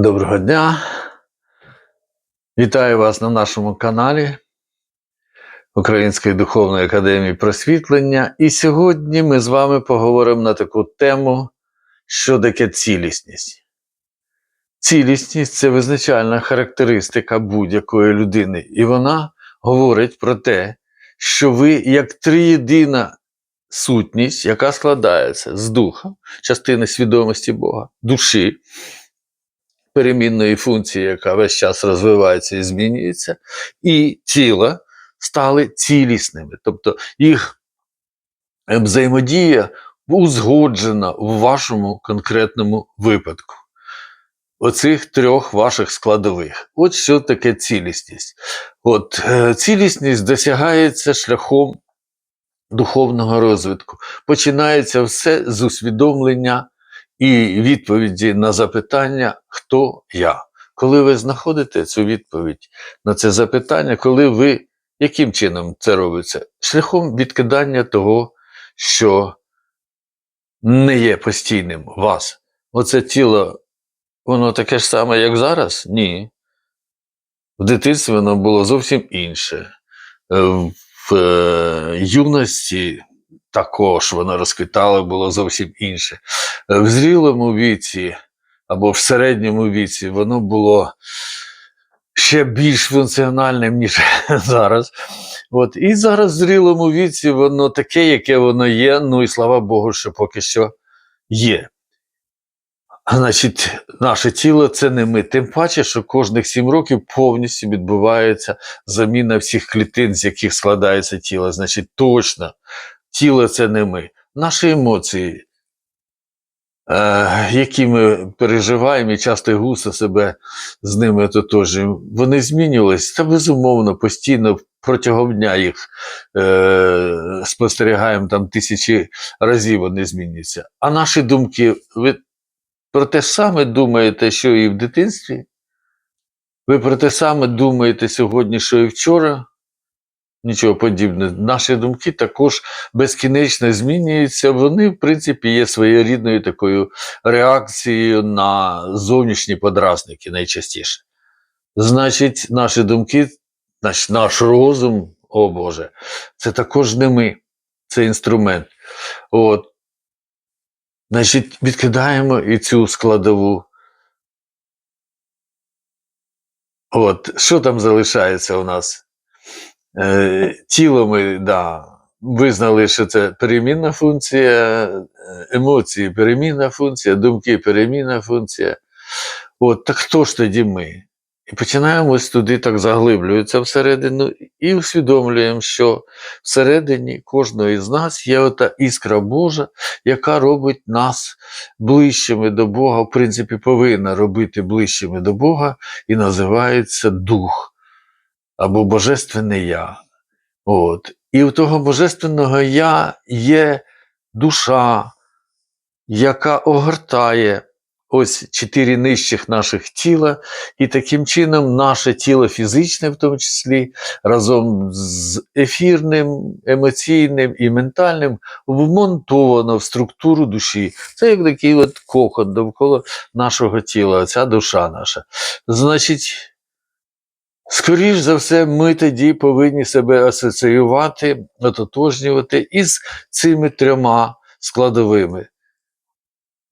Доброго дня. Вітаю вас на нашому каналі Української духовної академії просвітлення. І сьогодні ми з вами поговоримо на таку тему, що таке цілісність. Цілісність це визначальна характеристика будь-якої людини, і вона говорить про те, що ви як триєдина сутність, яка складається з духа, частини свідомості Бога, душі перемінної функції, яка весь час розвивається і змінюється, і тіла стали цілісними. Тобто їх взаємодія узгоджена в вашому конкретному випадку. Оцих трьох ваших складових. От що таке цілісність. От е, цілісність досягається шляхом духовного розвитку. Починається все з усвідомлення і відповіді на запитання, хто я. Коли ви знаходите цю відповідь на це запитання, коли ви яким чином це робиться? Шляхом відкидання того, що не є постійним вас. Оце тіло, воно таке ж саме, як зараз? Ні. В дитинстві воно було зовсім інше. Е, В е, юності також воно розквітало, було зовсім інше. Е, В зрілому віці або в середньому віці воно було ще більш функціональним, ніж зараз. От. І зараз в зрілому віці воно таке, яке воно є. Ну і слава Богу, що поки що є. Значить, наше тіло це не ми. Тим паче, що кожних сім років повністю відбувається заміна всіх клітин, з яких складається тіло. Значить, точно, тіло це не ми. Наші емоції, е, які ми переживаємо і часто густо себе з ними ототожуємо, вони змінювалися. Та безумовно, постійно протягом дня їх е, спостерігаємо там тисячі разів вони змінюються. А наші думки, ви про те саме думаєте, що і в дитинстві? Ви про те саме думаєте сьогодні, що і вчора? Нічого подібного. Наші думки також безкінечно змінюються. Вони, в принципі, є своєрідною такою реакцією на зовнішні подразники найчастіше. Значить, наші думки, наш, наш розум, о Боже, це також не ми, це інструмент. От. Значить, відкидаємо і цю складову. От, що там залишається у нас? Е, тіло ми да, визнали, що це перемінна функція, е, емоції перемінна функція, думки перемінна функція. От, так хто ж тоді ми? І починаємо ось туди так заглиблюється всередину і усвідомлюємо, що всередині кожного із нас є ота іскра Божа, яка робить нас ближчими до Бога, в принципі, повинна робити ближчими до Бога, і називається Дух або Божественне Я. От. І у того Божественного Я є душа, яка огортає ось чотири нижчих наших тіла, і таким чином наше тіло фізичне, в тому числі, разом з ефірним, емоційним і ментальним, вмонтовано в структуру душі. Це як такий от кокон довкола нашого тіла, ця душа наша. Значить, скоріш за все, ми тоді повинні себе асоціювати, ототожнювати із цими трьома складовими.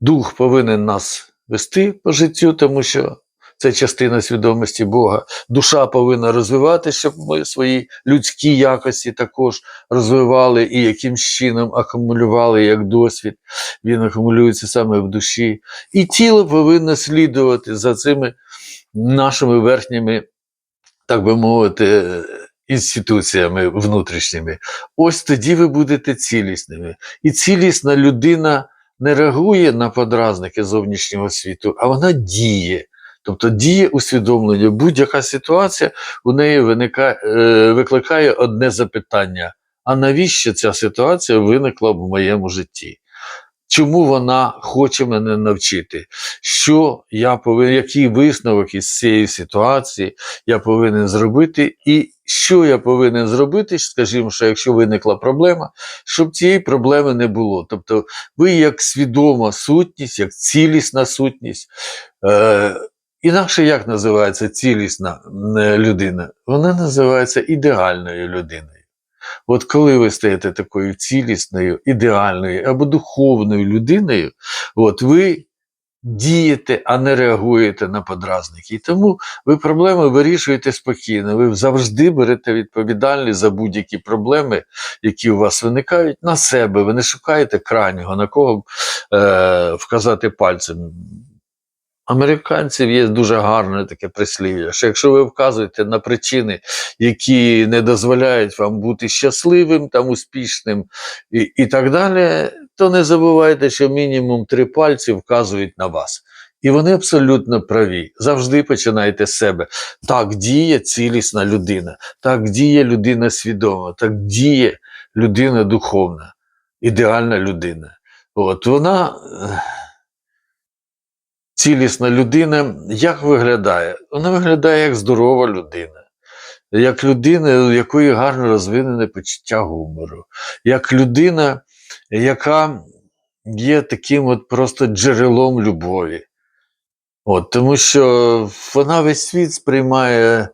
Дух повинен нас вести по життю, тому що це частина свідомості Бога. Душа повинна розвивати, щоб ми свої людські якості також розвивали і якимсь чином акумулювали як досвід. Він акумулюється саме в душі. І тіло повинно слідувати за цими нашими верхніми, так би мовити, інституціями внутрішніми. Ось тоді ви будете цілісними. І цілісна людина не реагує на подразники зовнішнього світу, а вона діє. Тобто діє усвідомлення. Будь-яка ситуація у неї виникає, е, викликає одне запитання: а навіщо ця ситуація виникла в моєму житті? Чому вона хоче мене навчити? Що я повинен, який висновок із цієї ситуації я повинен зробити, і що я повинен зробити, скажімо, що якщо виникла проблема, щоб цієї проблеми не було. Тобто, ви як свідома сутність, як цілісна сутність, е, інакше як називається цілісна людина? Вона називається ідеальною людиною. От коли ви стаєте такою цілісною, ідеальною або духовною людиною, от ви дієте, а не реагуєте на подразники. І тому ви проблеми вирішуєте спокійно. Ви завжди берете відповідальність за будь-які проблеми, які у вас виникають, на себе. Ви не шукаєте крайнього, на кого е, вказати пальцем. Американців є дуже гарне таке прислів'я, що якщо ви вказуєте на причини, які не дозволяють вам бути щасливим, там, успішним і, і так далі, то не забувайте, що мінімум три пальці вказують на вас. І вони абсолютно праві. Завжди починайте з себе. Так діє цілісна людина, так діє людина свідома, так діє людина духовна, ідеальна людина. От вона. Цілісна людина як виглядає? Вона виглядає як здорова людина, як людина, у якої гарно розвинене почуття гумору, як людина, яка є таким от просто джерелом любові. От, тому що вона весь світ сприймає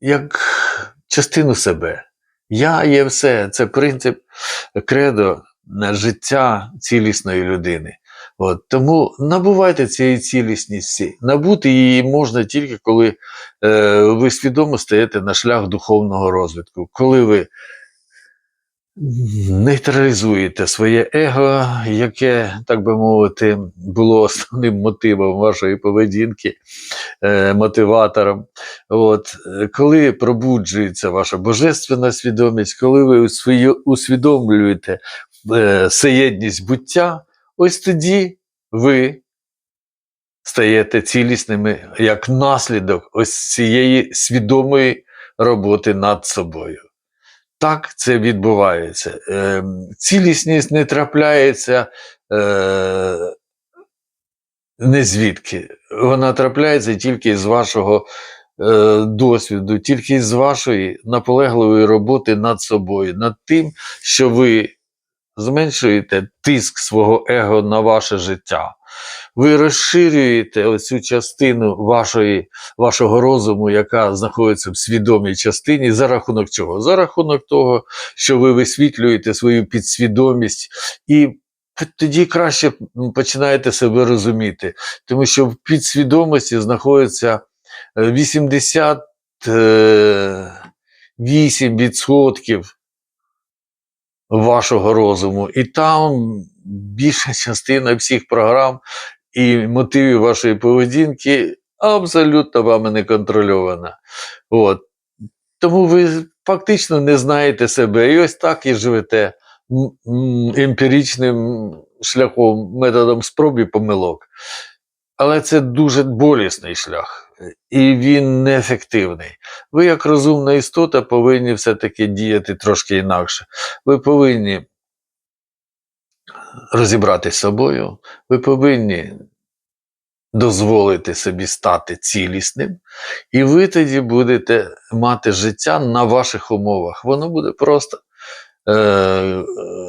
як частину себе. Я є все. Це принцип кредо життя цілісної людини. От, тому набувайте цієї цілісності. Набути її можна тільки коли е, ви свідомо стаєте на шлях духовного розвитку, коли ви нейтралізуєте своє его, яке, так би мовити, було основним мотивом вашої поведінки, е, мотиватором. От, е, коли пробуджується ваша божественна свідомість, коли ви усвідомлюєте е, всеєдність буття, ось тоді ви стаєте цілісними як наслідок ось цієї свідомої роботи над собою. Так це відбувається. Е, цілісність не трапляється е, не звідки. Вона трапляється тільки з вашого е, досвіду, тільки з вашої наполегливої роботи над собою, над тим, що ви зменшуєте тиск свого его на ваше життя. Ви розширюєте оцю частину вашої, вашого розуму, яка знаходиться в свідомій частині, за рахунок чого? За рахунок того, що ви висвітлюєте свою підсвідомість і тоді краще починаєте себе розуміти, тому що в підсвідомості знаходиться е, 88% вашого розуму, і там більша частина всіх програм і мотивів вашої поведінки абсолютно вами не контрольована. От. Тому ви фактично не знаєте себе. І ось так і живете емпіричним шляхом, методом спроб і помилок. Але це дуже болісний шлях, і він неефективний. Ви, як розумна істота, повинні все-таки діяти трошки інакше. Ви повинні розібратися з собою, ви повинні дозволити собі стати цілісним, і ви тоді будете мати життя на ваших умовах. Воно буде просто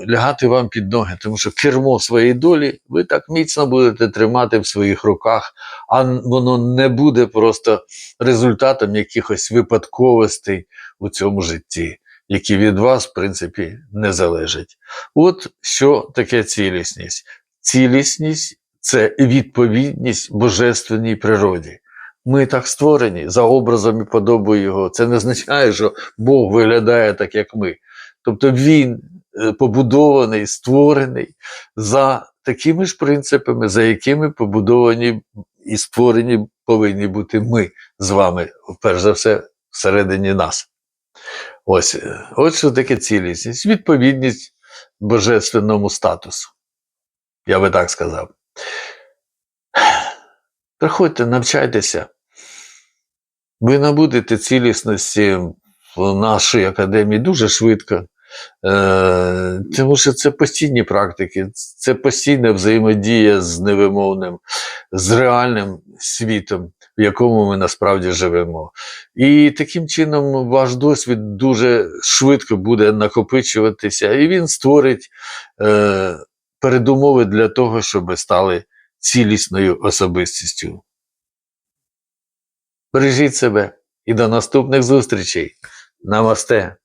лягати вам під ноги, тому що кермо своєї долі ви так міцно будете тримати в своїх руках, а воно не буде просто результатом якихось випадковостей у цьому житті, які від вас, в принципі, не залежать. От що таке цілісність. Цілісність це відповідність божественній природі. Ми так створені за образом і подобою Його. Це не означає, що Бог виглядає так, як ми. Тобто Він е, побудований, створений за такими ж принципами, за якими побудовані і створені повинні бути ми з вами, перш за все, всередині нас. Ось, е, ось що таке цілісність, відповідність божественному статусу. Я би так сказав. Приходьте, навчайтеся. Ви набудете цілісності в нашій академії дуже швидко. Е, тому що це постійні практики, це постійна взаємодія з невимовним, з реальним світом, в якому ми насправді живемо. І таким чином ваш досвід дуже швидко буде накопичуватися, і він створить е, передумови для того, щоб стали цілісною особистістю. Бережіть себе і до наступних зустрічей. Намасте!